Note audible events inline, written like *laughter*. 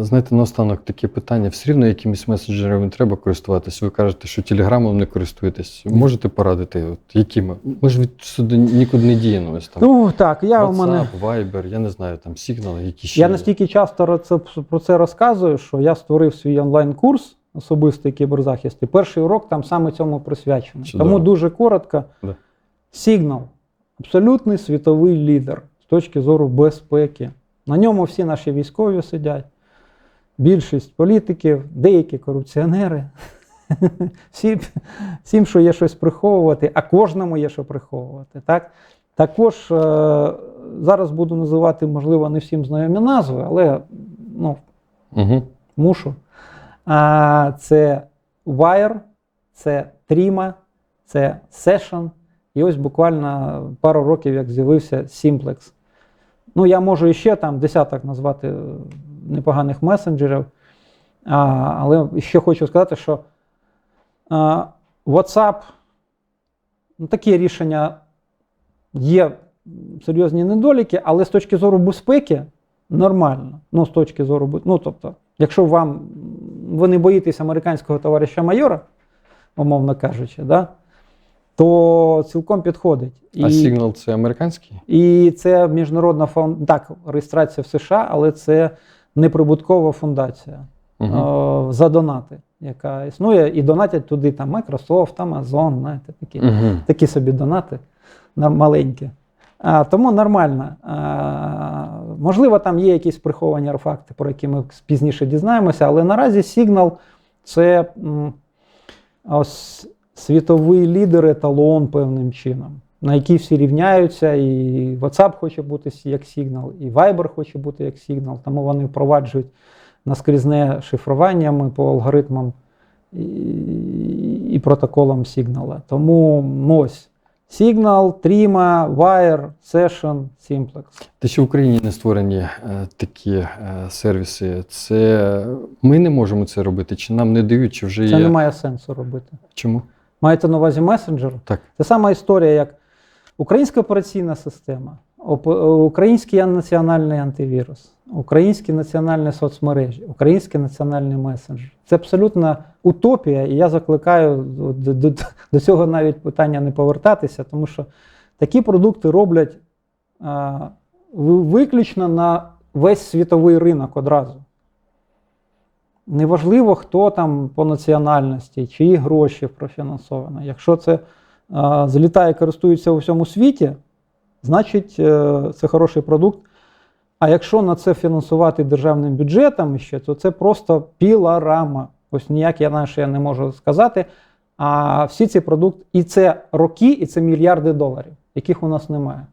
Е, Знаєте, наостанок таке питання. Все рівно якимись месенджерами треба користуватись. Ви кажете, що телеграмом не користуєтесь. Можете порадити, от якими? Ми ж від сюди нікуди не діємо. Ось там Ну так, я у мене. Viber, я не знаю, там Signal, які ще. Я настільки часто це, про це розказую, що я створив свій онлайн-курс особистий кіберзахист, і перший урок там саме цьому присвячений. Чудово. Тому дуже коротко. Да. Signal абсолютний світовий лідер з точки зору безпеки. На ньому всі наші військові сидять, більшість політиків, деякі корупціонери. *laughs* Всі, всім, що є щось приховувати, а кожному є що приховувати. Так? Також е, зараз буду називати, можливо, не всім знайомі назви, але ну, Угу. мушу. А, це Wire, це Trima, це Session. І ось буквально пару років, як з'явився Simplex. Ну, я можу іще там десяток назвати непоганих месенджерів. А, але ще хочу сказати, що а, WhatsApp, ну, такі рішення є серйозні недоліки, але з точки зору безпеки нормально. Ну, з точки зору, ну, тобто, якщо вам ви не боїтесь американського товариша майора, умовно кажучи, да, то цілком підходить. А Signal це американський? І це міжнародна фон... так, реєстрація в США, але це неприбуткова фундація Угу. за донати, яка існує, і донатять туди там Microsoft, Amazon, знаєте, такі, Угу. такі собі донати на маленькі. А, тому нормально. А, можливо, там є якісь приховані артефакти, про які ми пізніше дізнаємося, але наразі Signal це м, ось, світовий лідер еталон певним чином, на який всі рівняються, і WhatsApp хоче бути як Signal, і Viber хоче бути як Signal, тому вони впроваджують наскрізне шифрування по алгоритмам і, і протоколам Signal. Тому ну, ось Signal, Trima, Wire, Session, Simplex. Те, що в Україні не створені е, такі е, сервіси, це ми не можемо це робити, чи нам не дають, чи вже Це є. не має сенсу робити. Чому? Маєте на увазі месенджер? Так. Це сама історія, як українська операційна система, український національний антивірус, українські національні соцмережі, український національний месенджер. Це абсолютна утопія, і я закликаю до, до, до цього навіть питання не повертатися, тому що такі продукти роблять а, виключно на весь світовий ринок одразу. Неважливо, хто там по національності, чиї гроші профінансовано. Якщо це злітає, користується у всьому світі, значить е, це хороший продукт. А якщо на це фінансувати державним бюджетом ще, то це просто пілорама. Ось ніяк я наше не можу сказати. А всі ці продукти, і це роки, і це мільярди доларів, яких у нас немає.